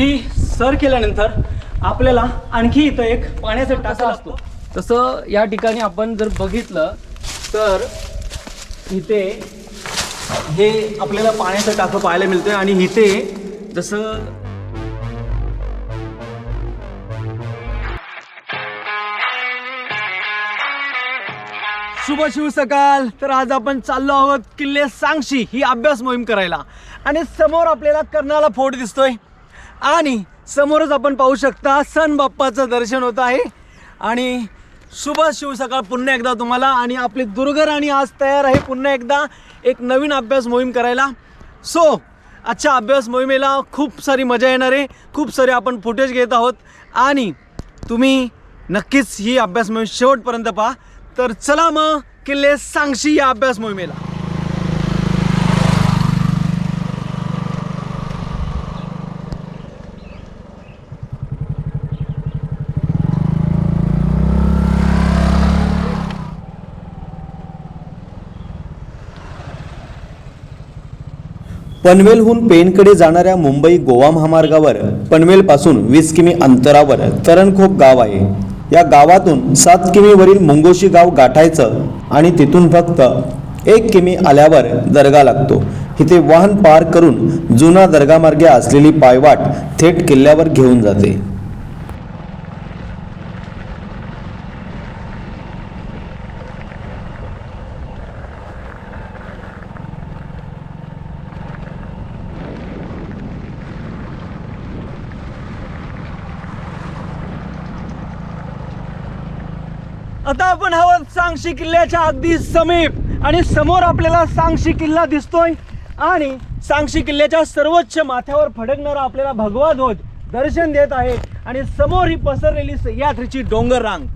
CD sir केल्यानंतर आपल्याला आणखी इथं एक पाण्याचा टाका असतो. तसं या ठिकाणी आपण जर बघितलं तर इथे हे आपल्याला पाण्याचं टाकं पाहायला मिळतंय आणि इथे जसं शुभ शिव सकाळ तर आज आपण चाललो आहोत किल्ले सांगशी ही अभ्यास मोहीम करायला. आणि समोर आपल्याला कर्णाला फोर्ट दिसतोय. आणि समोरच आपण पाहू शकता सन बाप्पाचं दर्शन होत आहे. आणि शुभ शिव सकाळ पुन्हा एकदा तुम्हाला आणि आपली दुर्गराणी आज तयार आहे पुन्हा एकदा एक नवीन अभ्यास मोहीम करायला. सो आजच्या अभ्यास मोहिमेला खूप सारी मजा येणार आहे. खूप सारे आपण फुटेज घेत आहोत. आणि तुम्ही नक्कीच ही अभ्यास मोहीम शेवटपर्यंत पहा. तर चला मग किल्ले सांगशी या अभ्यास मोहिमेला. पनवेलहून पेणकडे जाणाऱ्या मुंबई गोवा महामार्गावर पनवेलपासून वीस किमी अंतरावर तरणखोप गाव आहे. या गावातून सात किमीवरील मुंगोशी गाव गाठायचं आणि तिथून फक्त एक किमी आल्यावर दर्गा लागतो. इथे वाहन पार करून जुना दर्गामार्गे असलेली पायवाट थेट किल्ल्यावर घेऊन जाते. आता आपण आहोत सांगशी किल्ल्याच्या अगदी समीप आणि समोर आपल्याला सांगशी किल्ला दिसतोय. आणि सांगशी किल्ल्याच्या सर्वोच्च माथ्यावर फडकणारा आपल्याला भगवा ध्वज दर्शन देत आहे. आणि समोर ही पसरलेली सह्याद्रीची डोंगर रांग.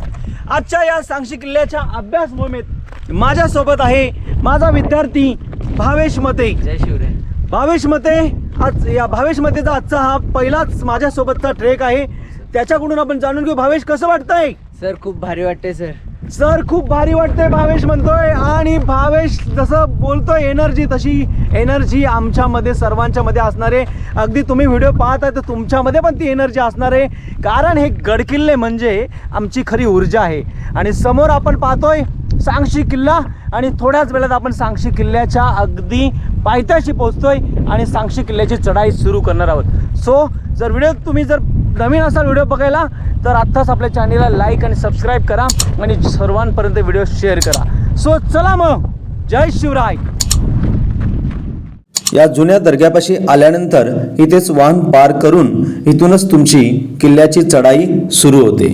आजच्या या सांगशी किल्ल्याच्या अभ्यास मोहिमेत माझ्यासोबत आहे माझा विद्यार्थी भावेश मते. जय शिवराय. भावेश मते आज या भावेश मतेचा आजचा हा पहिलाच माझ्यासोबतचा ट्रेक आहे. त्याच्याकडून आपण जाणून घेऊ. भावेश कसं वाटतंय? सर खूप भारी वाटते सर. सर खूप भारी वाटते भावेश म्हणतोय. आणि भावेश जसं बोलतोय एनर्जी तशी एनर्जी आमच्यामध्ये सर्वांच्या मध्ये असणार. आहे अगदी तुम्ही व्हिडिओ पाहताय तर तुमच्यामध्ये पण ती एनर्जी असणार आहे. कारण हे गडकिल्ले म्हणजे आमची खरी ऊर्जा आहे. आणि समोर आपण पाहतोय सांगशी किल्ला. आणि थोड्याच वेळात आपण सांगशी किल्ल्याच्या अगदी पायथ्याशी पोहोचतोय आणि सांगशी किल्ल्याची चढाई सुरू करणार आहोत. सो जर व्हिडिओ तुम्ही जर नवीन असाल व्हिडिओ बघायला तर आत्ताच आपल्या चॅनेलला लाईक आणि सबस्क्राईब करा आणि सर्वांपर्यंत व्हिडिओ शेअर करा. सो चला मग. जय शिवराय. या जुन्या दर्ग्यापाशी आल्यानंतर इथेच वाहन पार करून इथूनच तुमची किल्ल्याची चढाई सुरू होते.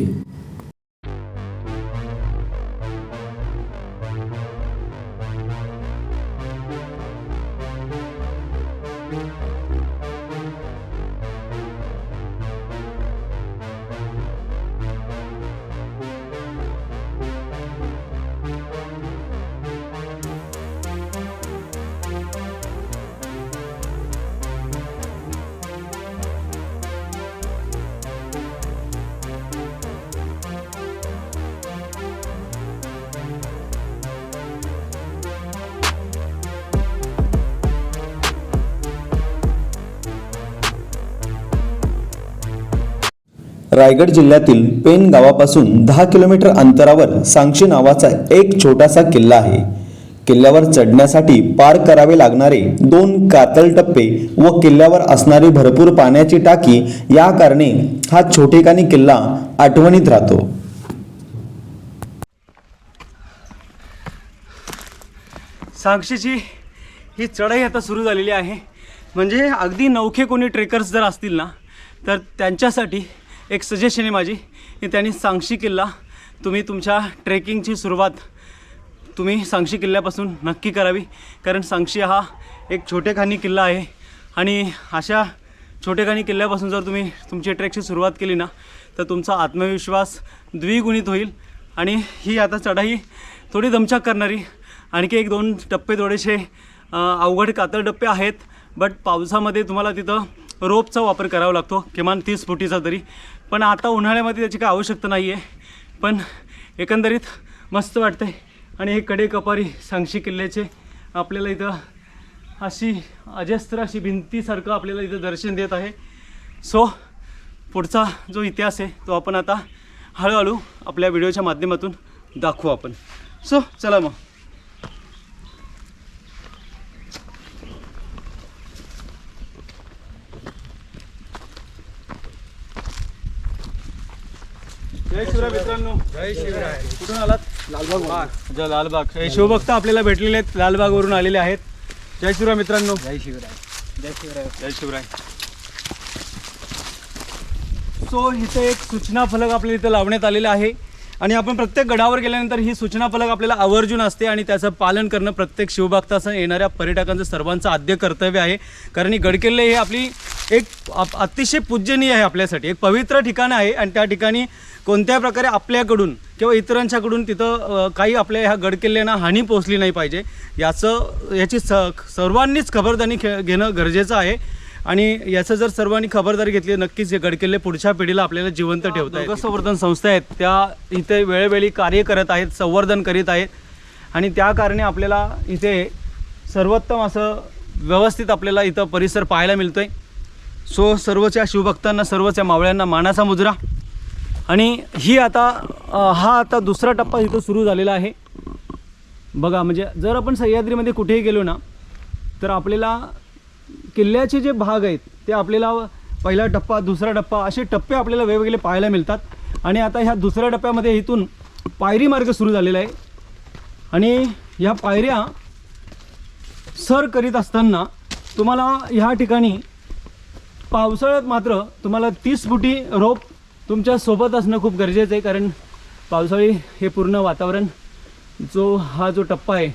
रायगड जिल्ह्यातील पेन गावापासून दहा किलोमीटर अंतरावर सांगशी नावाचा एक छोटासा किल्ला आहे. किल्ल्यावर चढण्यासाठी पार करावे लागणारे दोन कातल टप्पे व किल्ल्यावर असणारी भरपूर पाण्याची टाकी या कारणे हा छोटेखानी किल्ला आठवणीत राहतो. सांगशीची ही चढाई आता सुरू झालेली आहे. म्हणजे अगदी नौखे कोणी ट्रेकर्स जर असतील ना तर त्यांच्यासाठी एक सजेशन आहे माझी की त्यांनी सांगशी किल्ला तुम्ही तुमच्या ट्रेकिंगची सुरुवात तुम्ही सांगशी किल्ल्यापासून नक्की करावी. कारण सांगशी हा एक छोटेखानी किल्ला आहे. आणि अशा छोटेखानी किल्ल्यापासून जर तुम्ही तुमची ट्रेकची सुरुवात केली ना तर तुमचा आत्मविश्वास द्विगुणित होईल. आणि ही आता चढाई थोडी दमछाक करणारी आणखी एक दोन टप्पे थोडेसे अवघड कातळ टप्पे आहेत. बट पावसामध्ये तुम्हाला तिथं रोपचा वापर करावा लागतो किमान तीस फुटीचा तरी. पण आता उन्हाळ्यामध्ये त्याची काय आवश्यकता नाही आहे पण एकंदरीत मस्त वाटतं आणि हे कडे कपारी सांगशी किल्ल्याचे आपल्याला इथं अशी अजस्त्र अशी भिंतीसारखं आपल्याला इथं दर्शन देत आहे. सो पुढचा जो इतिहास आहे तो आपण आता हळूहळू आपल्या व्हिडिओच्या माध्यमातून दाखवू आपण. सो चला मग. जय शिवराय मित्रांनो. जय शिवराय. कुठून आलात? लालबाग अच्छा लालबाग. हे शिवभक्त आपल्याला भेटलेले आहेत. लालबागवरून आलेले आहेत. जय शिवराय मित्रांनो. जय शिवराय. जय शिवराय. जय शिवराय. सो इथे एक सूचना फलक आपल्याला इथं लावण्यात आलेला आहे. आणि आपण प्रत्येक गडावर गेल्यानंतर ही सूचना फलक आपल्याला आवर्जून असते आणि त्याचं पालन करणं प्रत्येक शिवभक्ताचं येणाऱ्या पर्यटकांचं सर्वांचं आद्य कर्तव्य आहे. कारण ही गडकिल्ले हे आपली एक अतिशय पूजनीय आहे आपल्यासाठी. एक पवित्र ठिकाण आहे आणि त्या ठिकाणी कोणत्या प्रकारे आपल्याकडून किंवा इतरांच्याकडून तिथं काही आपल्या ह्या गडकिल्ल्यांना हानी पोचली नाही पाहिजे याचं याची स सर्वांनीच खबरदारी घे घेणं गरजेचं आहे. आणि याचं जर सर्वांनी खबरदारी घेतली नक्कीच हे गडकिल्ले पुढच्या पिढीला आपल्याला जिवंत ठेवता येतील संवर्धन संस्था आहेत. त्या इथे वेळोवेळी कार्य करत आहेत संवर्धन करीत आहेत. आणि त्या कारणे आपल्याला इथे सर्वोत्तम असं व्यवस्थित आपल्याला इथं परिसर पाहायला मिळतोय. सो सर्वच्या शिवभक्तांना सर्वच्या मावळ्यांना मानाचा मुजरा. आणि ही आता हा आता दुसरा टप्पा इथं सुरू झालेला आहे. बघा म्हणजे जर आपण सह्याद्रीमध्ये कुठेही गेलो ना तर आपल्याला किल्ल्याचे जे भाग आहेत ते आपल्याला पहिला टप्पा दुसरा टप्पा असे टप्पे आपल्याला वेगवेगळे पाहायला मिळतात. आणि आता ह्या दुसऱ्या टप्प्यामध्ये इथून पायरी मार्ग सुरू झालेला आहे. आणि ह्या पायऱ्या सर करीत असताना तुम्हाला ह्या ठिकाणी पावसाळ्यात मात्र तुम्हाला तीस फुटी रोप तुमच्यासोबत असणं खूप गरजेचं आहे कारण पावसाळी हे पूर्ण वातावरण जो हा जो टप्पा आहे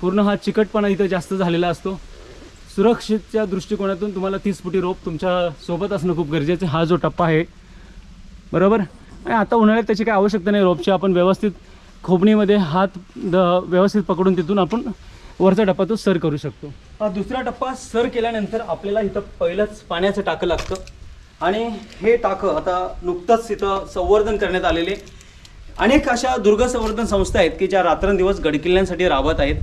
पूर्ण हा चिकटपणा इथं जास्त झालेला असतो. सुरक्षेच्या दृष्टिकोनातून तुम्हाला तीस फुटी रोप तुमच्यासोबत असणं खूप गरजेचं आहे हा जो टप्पा आहे. बरोबर? आणि आता उन्हाळ्यात त्याची काही आवश्यकता नाही रोपची आपण व्यवस्थित खोबणीमध्ये हात द व्यवस्थित पकडून तिथून आपण वरचा टप्पा तो सर करू शकतो. दुसरा टप्पा सर केल्यानंतर आपल्याला इथं पहिलंच पाण्याचं टाकं लागतं. आणि हे टाकं आता नुकतंच इथं संवर्धन करण्यात आलेले. अनेक अशा दुर्ग संवर्धन संस्था आहेत की ज्या रात्रंदिवस गडकिल्ल्यांसाठी राबत आहेत.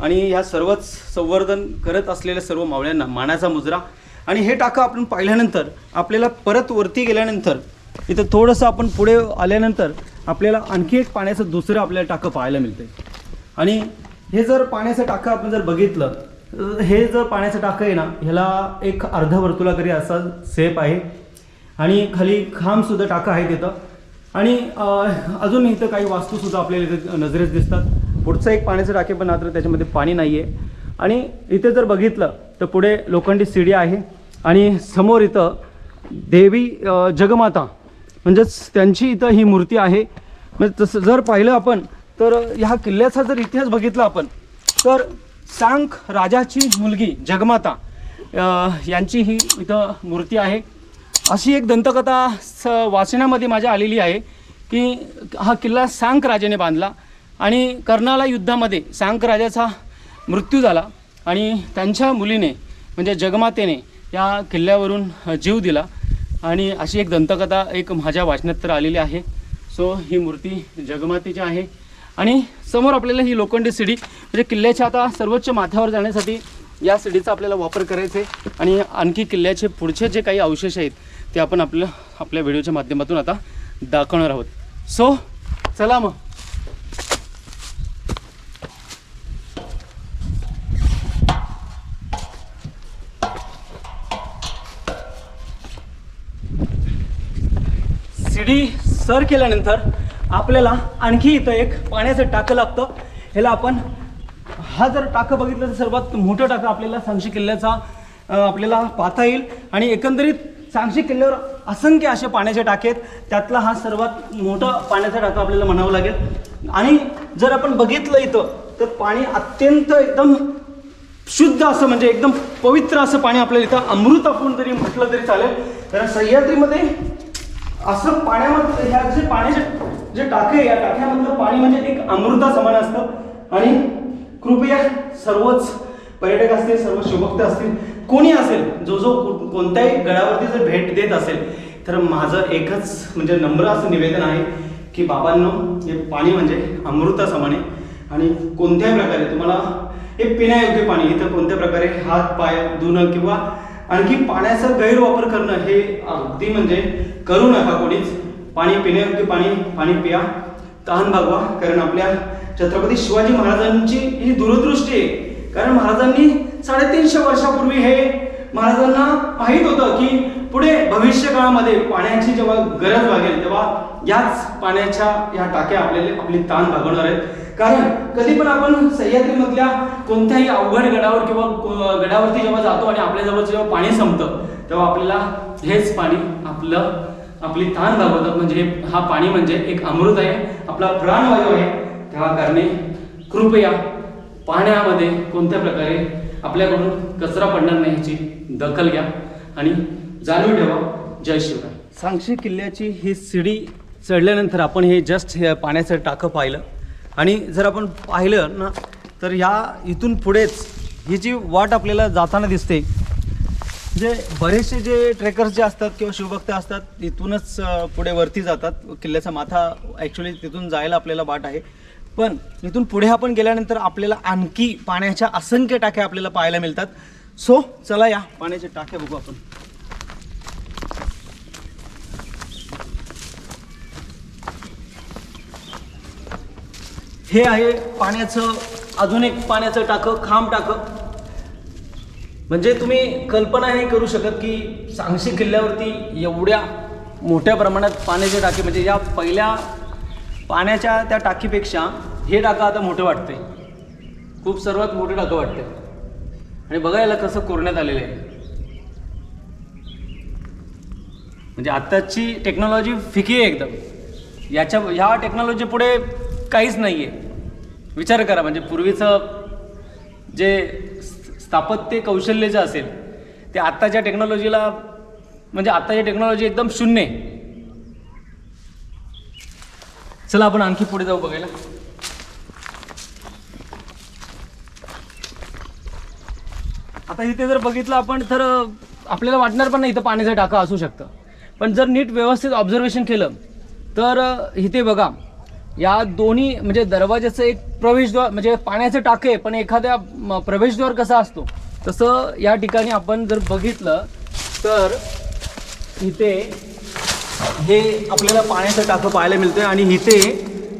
आणि ह्या सर्वच संवर्धन करत असलेल्या सर्व मावळ्यांना मानाचा मुजरा. आणि हे टाकं आपण पाहिल्यानंतर आपल्याला परत वरती गेल्यानंतर इथं थोडंसं आपण पुढे आल्यानंतर आपल्याला आणखी एक पाण्याचं दुसरं आपल्याला टाकं पाहायला मिळते आणि हे जर पाण्याचं टाकं आपण जर बघितलं हे जर पाण्याचं टाकं आहे ना ह्याला एक अर्ध वर्तुळाकरी असा सेप आहे. आणि खाली खांबसुद्धा टाकं आहे तिथं आणि अजून इथं काही वास्तूसुद्धा आपल्याला इथं नजरेस दिसतात. पुढचं एक पाण्याचं टाके पण मात्र त्याच्यामध्ये पाणी नाही आहे आणि इथे जर बघितलं तर पुढे लोखंडी सीडी आहे. आणि समोर इथं देवी जगमाता म्हणजेच त्यांची इथं ही मूर्ती आहे. म्हणजे तसं जर पाहिलं आपण तर ह्या किल्ल्याचा जर इतिहास बघितला आपण तर सांख राजाची मुलगी जगमाता यांची ही इथं मूर्ती आहे. अशी एक दंतकथा स वाचण्यामध्ये माझ्या आलेली आहे की हा किल्ला सांख राजाने बांधला आणि कर्नाला युद्धामध्ये सांख राजाचा मृत्यू झाला आणि त्यांच्या मुलीने म्हणजे जगमातेने या किल्ल्यावरून जीव दिला आणि अशी एक दंतकथा एक माझ्या वाचनात तर आलेली आहे. सो ही मूर्ती जगमातेची आहे आणि समोर आपल्याला ही लोखंडी सिडी म्हणजे किल्ल्याच्या आता सर्वोच्च माथ्यावर जाण्यासाठी या सिडीचा आपल्याला वापर करायचा आहे. आणि आणखी किल्ल्याचे पुढचे जे काही अवशेष आहेत ते आपण आपल्या आपल्या व्हिडिओच्या माध्यमातून आता दाखवणार आहोत. सो चला मग. सीडी सर केल्यानंतर आपल्याला आणखी इथं एक पाण्याचं टाकं लागतं. ह्याला आपण हा जर टाकं बघितलं तर सर्वात मोठं टाकं आपल्याला सांगशी किल्ल्याचा आपल्याला पाहता येईल. आणि एकंदरीत सांगशी किल्ल्यावर असंख्य असे पाण्याचे टाके आहेत. त्यातला हा सर्वात मोठा पाण्याचा टाका आपल्याला म्हणावं लागेल. आणि जर आपण बघितलं इथं तर पाणी अत्यंत एकदम शुद्ध असं म्हणजे एकदम पवित्र असं पाणी आपल्याला इथं अमृत आपण जरी म्हटलं तरी चालेल. कारण सह्याद्रीमध्ये असं पाण्यामध्ये ह्या जे पाण्याचे जे टाके या टाक्यामधलं पाणी म्हणजे एक अमृता समान असतं. आणि कृपया सर्वच पर्यटक असतील सर्व शिवभक्त असतील कोणी असेल जो जो कोणत्याही गडावरती जर भेट देत असेल तर माझं एकच म्हणजे नम्र असं निवेदन आहे की बाबांनो हे पाणी म्हणजे अमृता समान आहे. आणि कोणत्याही प्रकारे तुम्हाला हे पिण्यायोग्य पाणी इथं कोणत्या प्रकारे हात पाय धुणं किंवा आणखी पाण्याचा गैरवापर करणं हे अगदी म्हणजे करू नका कोणीच. पाणी पिण्यायोग्य पाणी पाणी पिया. तहान भागवा कारण आपल्या छत्रपती शिवाजी महाराजांची ही दूरदृष्टी आहे. कारण महाराजांनी साडेतीनशे वर्षापूर्वी हे महाराजांना माहीत होतं की पुढे भविष्य काळामध्ये पाण्याची जेव्हा गरज लागेल तेव्हा याच पाण्याच्या या टाक्या आपल्याला आपली ताण भागवणार आहेत. कारण कधी पण आपण सह्याद्रीमधल्या कोणत्याही अवघड गडावर किंवा गडावरती जेव्हा जातो आणि आपल्याजवळ जेव्हा पाणी संपतं तेव्हा आपल्याला हेच पाणी आपलं आपली ताण भागवतात म्हणजे हा पाणी म्हणजे एक अमृत आहे आपला प्राणवायू आहे. तेव्हा करणे कृपया पाण्यामध्ये कोणत्या प्रकारे आपल्याकडून कचरा पडणार नाही ह्याची दखल घ्या आणि जाणून ठेवा. जय शिवराय. सांगशी किल्ल्याची ही सिडी चढल्यानंतर आपण हे जस्ट हे पाण्याचं टाकं पाहिलं. आणि जर आपण पाहिलं ना तर ह्या इथून पुढेच ही जी वाट आपल्याला जाताना दिसते जे बरेचसे जे ट्रेकर्स जे असतात किंवा शिवभक्त असतात तिथूनच पुढे वरती जातात. किल्ल्याचा माथा ॲक्च्युली तिथून जायला आपल्याला वाट आहे. पण इथून पुढे आपण गेल्यानंतर आपल्याला आणखी पाण्याच्या असंख्य टाक्या आपल्याला पाहायला मिळतात. सो चला या पाण्याचे टाक्या बघू आपण. हे आहे पाण्याचं अजून एक पाण्याचं टाकं खांब टाकं. म्हणजे तुम्ही कल्पना हे करू शकत की सांगशी किल्ल्यावरती एवढ्या मोठ्या प्रमाणात पाण्याचे टाके म्हणजे या पहिल्या पाण्याच्या त्या टाकीपेक्षा हे टाकं आता मोठं वाटतंय. खूप सर्वात मोठं टाकं वाटतंय. आणि बघायला कसं कोरण्यात आलेलं आहे. म्हणजे आत्ताची टेक्नॉलॉजी फिकी आहे एकदम. याच्या ह्या टेक्नॉलॉजी पुढे काहीच नाही आहे विचार करा म्हणजे पूर्वीचं जे स्थापत्य कौशल्य जे असेल ते आत्ताच्या टेक्नॉलॉजीला म्हणजे आत्ताची टेक्नॉलॉजी एकदम शून्य आहे. चला आपण आणखी पुढे जाऊ बघायला. आता इथे जर बघितलं आपण तर आपल्याला वाटणार पण नाही इथं पाण्याचा टाका असू शकतं. पण जर नीट व्यवस्थित ऑब्झर्वेशन केलं तर इथे बघा या दोन्ही म्हणजे दरवाजाचं एक प्रवेशद्वार म्हणजे पाण्याचं टाके आहे, पण एखाद्या प्रवेशद्वार कसा असतो? तसं या ठिकाणी आपण जर बघितलं तर इथे हे आपल्याला पाण्याचं टाकं पाहायला मिळतं आणि इथे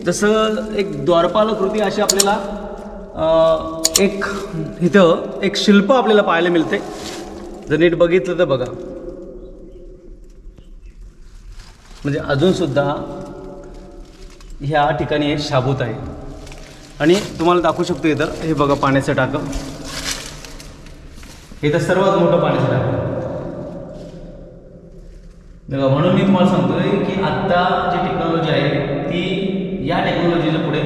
जसं एक द्वारपालकृती अशी आपल्याला एक इथं एक शिल्प आपल्याला पाहायला मिळते जर नीट बघितलं तर बघा. म्हणजे अजूनसुद्धा ह्या ठिकाणी हे शाबूत आहे. आणि तुम्हाला दाखवू शकतो इथं हे बघा पाण्याचं टाकं. इथं सर्वात मोठं पाण्याचं टाकं. बघा म्हणून मी तुम्हाला सांगतोय की आत्ता जी टेक्नॉलॉजी आहे ती या टेक्नॉलॉजीच्या पुढे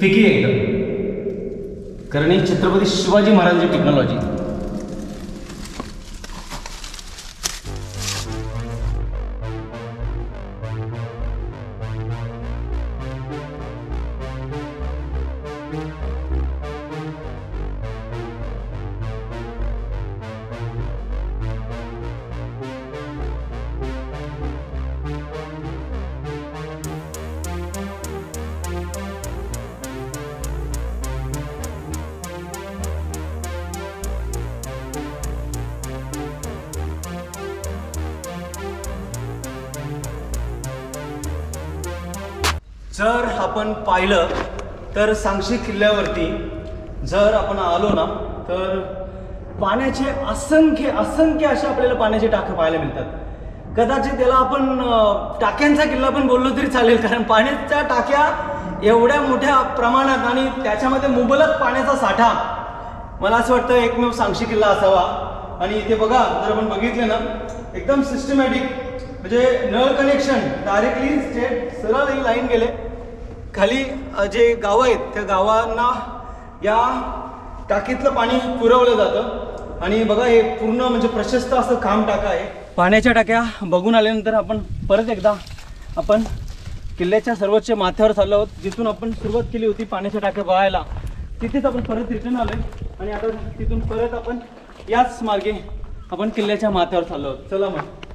फिकी आहे एकदम. कारण ही छत्रपती शिवाजी महाराजांची टेक्नॉलॉजी जर आपण पाहिलं तर सांगशी किल्ल्यावरती जर आपण आलो ना तर पाण्याचे असंख्य असंख्य असे आपल्याला पाण्याचे टाकं पाहायला मिळतात. कदाचित त्याला आपण टाक्यांचा किल्ला पण बोललो तरी चालेल कारण पाण्याच्या टाक्या एवढ्या मोठ्या प्रमाणात आणि त्याच्यामध्ये मुबलक पाण्याचा साठा. मला असं वाटतं एकमेव सांगशी किल्ला असावा. आणि इथे बघा जर आपण बघितले ना एकदम सिस्टमॅटिक म्हणजे नळ कनेक्शन डायरेक्टली स्टेट सरळ लाईन गेले. खाली जे गावं आहेत त्या गावांना या टाकीतलं पाणी पुरवलं जातं. आणि बघा हे पूर्ण म्हणजे प्रशस्त असं काम टाका आहे. पाण्याच्या टाक्या बघून आल्यानंतर आपण परत एकदा आपण किल्ल्याच्या सर्वोच्च माथ्यावर चाललो आहोत. जिथून आपण सुरुवात केली होती पाण्याच्या टाक्या बघायला तिथेच आपण परत रिटर्न आहे आणि आता तिथून परत आपण याच मार्गे आपण किल्ल्याच्या माथ्यावर चाललो आहोत. चला मग.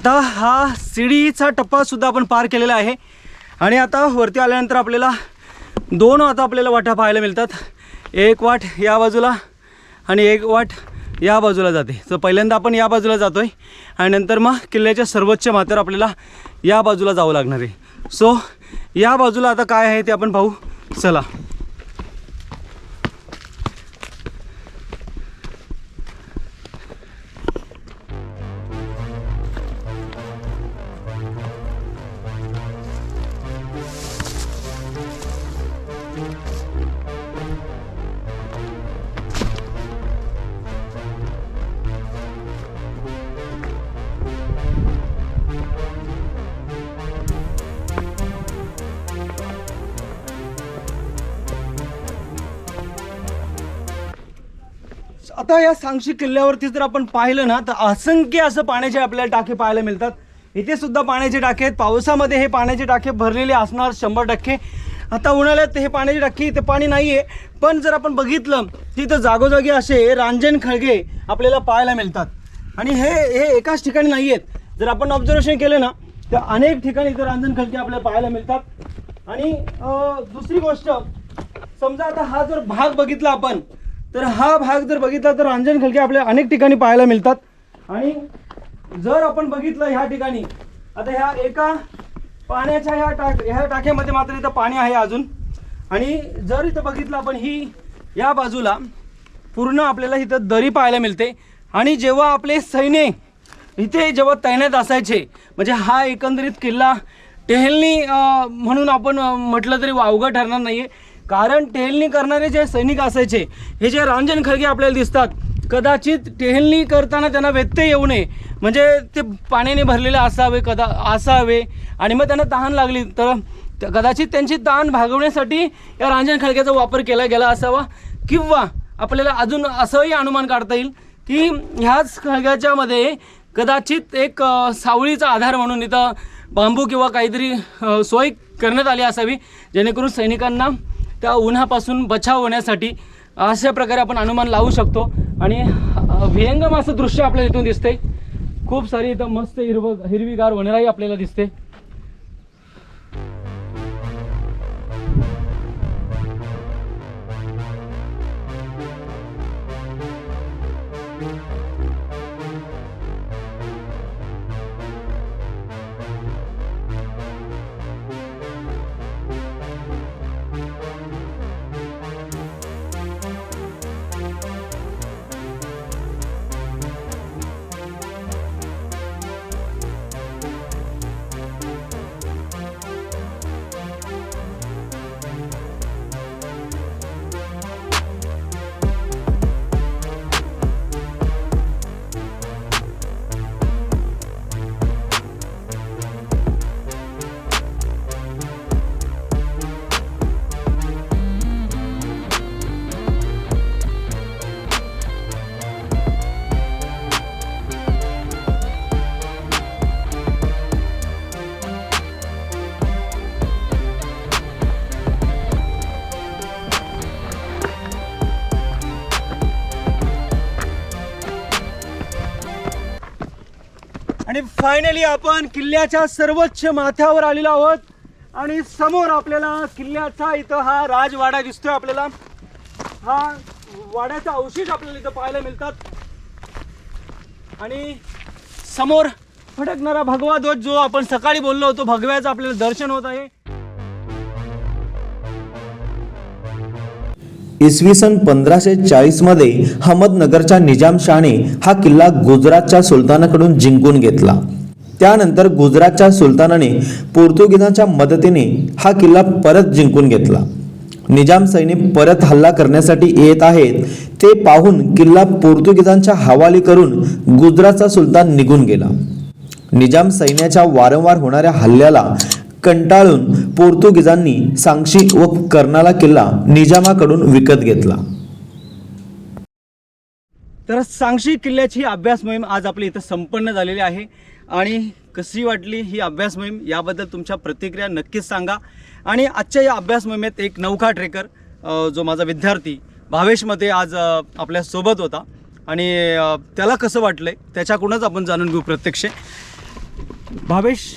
आता हा शिडीचा टप्पासुद्धा आपण पार केलेला आहे. आणि आता वरती आल्यानंतर आपल्याला दोन आता आपल्याला वाटा पाहायला मिळतात. एक वाट या बाजूला आणि एक वाट या बाजूला जाते. तर पहिल्यांदा आपण या बाजूला जातो आहे आणि नंतर मग किल्ल्याच्या सर्वोच्च माथ्यावर आपल्याला या बाजूला जावं लागणार आहे. सो या बाजूला आता काय आहे ते आपण पाहू. चला. आता या सांगशी किल्ल्यावरती जर आपण पाहिलं ना तर असंख्य असं पाण्याचे आपल्याला टाके पाहायला मिळतात. इथे सुद्धा पाण्याचे टाके आहेत. पावसामध्ये हे पाण्याचे टाके भरलेले असणार शंभर टक्के. आता उन्हाळ्यात हे पाण्याचे टाके इथे पाणी नाही आहे पण जर आपण बघितलं तिथं जागोजागी असे रांजण खळगे आपल्याला पाहायला मिळतात. आणि हे हे एकाच ठिकाणी नाही आहेत जर आपण ऑब्झर्वेशन केलं ना तर अनेक ठिकाणी इथं रांजण खळगे आपल्याला पाहायला मिळतात. आणि दुसरी गोष्ट समजा आता हा जर भाग बघितला आपण तर हा भाग जर बघितला तर रांजण खलके आपल्या अनेक ठिकाणी पाहायला मिळतात. आणि जर आपण बघितलं ह्या ठिकाणी आता ह्या एका पाण्याच्या ह्या टाक ह्या टाक्यामध्ये मात्र इथं पाणी आहे अजून. आणि जर इथं बघितलं आपण ही या बाजूला पूर्ण आपल्याला इथं दरी पाहायला मिळते. आणि जेव्हा आपले सैन्य इथे जेव्हा तैनात असायचे म्हणजे हा एकंदरीत किल्ला टेहलनी म्हणून आपण म्हटलं तरी वावगं ठरणार नाही आहे कारण टेहलणी करणारे जे सैनिक असायचे हे जे रांजन खळगे आपल्याला दिसतात कदाचित टेहलणी करताना त्यांना व्यत्यय येऊ नये. म्हणजे ते पाण्याने भरलेले असावे कदा असावे आणि मग त्यांना तहान लागली. तर कदाचित त्यांची तहान भागवण्यासाठी या रांजन खळग्याचा वापर केला गेला असावा किंवा आपल्याला अजून असंही अनुमान काढता येईल की ह्याच खळग्याच्यामध्ये कदाचित एक सावळीचा आधार म्हणून इथं बांबू किंवा काहीतरी सोय करण्यात आली असावी जेणेकरून सैनिकांना त्या उन्हापासून बचाव होण्यासाठी अशा प्रकारे आपण अनुमान लावू शकतो. आणि अ, विहंगम असं दृश्य आपल्याला इथून दिसतंय. खूप सारी इथं मस्त हिरव हिरवीगार वनराई आपल्याला दिसते. आणि फायनली आपण किल्ल्याच्या सर्वोच्च माथ्यावर आलेलो आहोत. आणि समोर आपल्याला किल्ल्याचा इथं हा राजवाडा दिसतोय आपल्याला. हा वाड्याचा अवशेष आपल्याला इथं पाहायला मिळतात. आणि समोर फटकणारा भगवा ध्वज जो आपण सकाळी बोललो होतो भगव्याचं आपल्याला दर्शन होत आहे. इसवी सन पंधराशे चाळीसमध्ये अहमदनगरच्या निजामशाने हा किल्ला गुजरातच्या सुलतानाकडून जिंकून घेतला. त्यानंतर गुजरातच्या सुलतानाने पोर्तुगीजांच्या मदतीने हा किल्ला परत जिंकून घेतला. निजाम सैनिक परत हल्ला करण्यासाठी येत आहेत ते पाहून किल्ला पोर्तुगीजांच्या हवाली करून गुजरातचा सुलतान निघून गेला. निजाम सैन्याच्या वारंवार होणाऱ्या हल्ल्याला कंटाळून पोर्तुगीजांनी सांगशी व कर्नाला किल्ला निजामाकडून विकत घेतला. तर सांगशी किल्ल्याची अभ्यास मोहीम आज आपली इथं संपन्न झालेली आहे. आणि कशी वाटली ही अभ्यास मोहीम याबद्दल तुमच्या प्रतिक्रिया नक्कीच सांगा. आणि आजच्या या अभ्यास मोहिमेत एक नौका ट्रेकर जो माझा विद्यार्थी भावेशमध्ये आज आपल्यासोबत होता. आणि त्याला कसं वाटलं आहे त्याच्याकडूनच आपण जाणून घेऊ प्रत्यक्ष. भावेश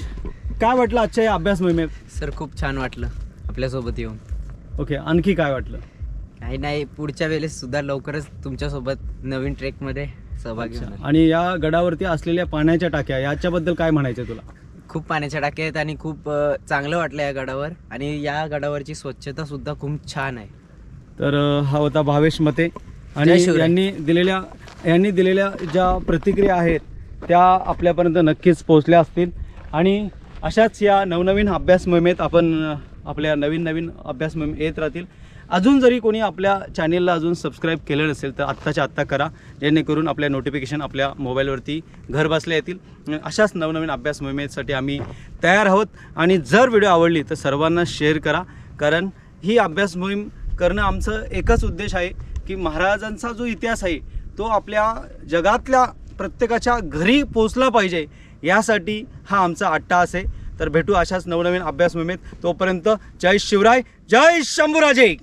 काय वाटलं आजच्या या अभ्यास मोहिमेत? सर खूप छान वाटलं आपल्यासोबत येऊन. ओके आणखी काय वाटलं? काही नाही पुढच्या वेळेस सुद्धा लवकरच तुमच्यासोबत नवीन ट्रेकमध्ये सहभागी होणार. आणि या गडावरती असलेल्या पाण्याच्या टाक्या याच्याबद्दल काय म्हणायचं तुला? खूप पाण्याच्या टाक्या आहेत आणि खूप अ, चांगलं वाटलं या गडावर. आणि या गडावरची स्वच्छता सुद्धा खूप छान आहे. तर अ, हा होता भावेश मते. आणि जय शिवराय. यांनी दिलेल्या यांनी दिलेल्या ज्या प्रतिक्रिया आहेत त्या आपल्यापर्यंत नक्कीच पोहोचल्या असतील. आणि अशाच या नवनवीन अभ्यास मोहिमेत आपण आपल्या नवीन नवीन अभ्यास मोहीम येत राहतील. अजून जरी कोणी आपल्या चॅनेलला अजून सबस्क्राईब केलं नसेल तर आत्ताच्या आत्ता करा. जेणेकरून आपल्या नोटिफिकेशन आपल्या मोबाईलवरती घर बसल्या येतील. अशाच नवनवीन अभ्यास मोहिमेसाठी आम्ही तयार आहोत. आणि जर व्हिडिओ आवडली तर सर्वांना शेअर करा. कारण ही अभ्यास मोहीम करणं आमचं एकच उद्देश आहे की महाराजांचा जो इतिहास आहे तो आपल्या जगातल्या प्रत्येकाच्या घरी पोचला पाहिजे. यासाठी हा आमचा अट्टास आहे तर भेटू अशाच नवनवीन अभ्यास मोहिमेत तोपर्यंत जय शिवराय जय शंभूराजे.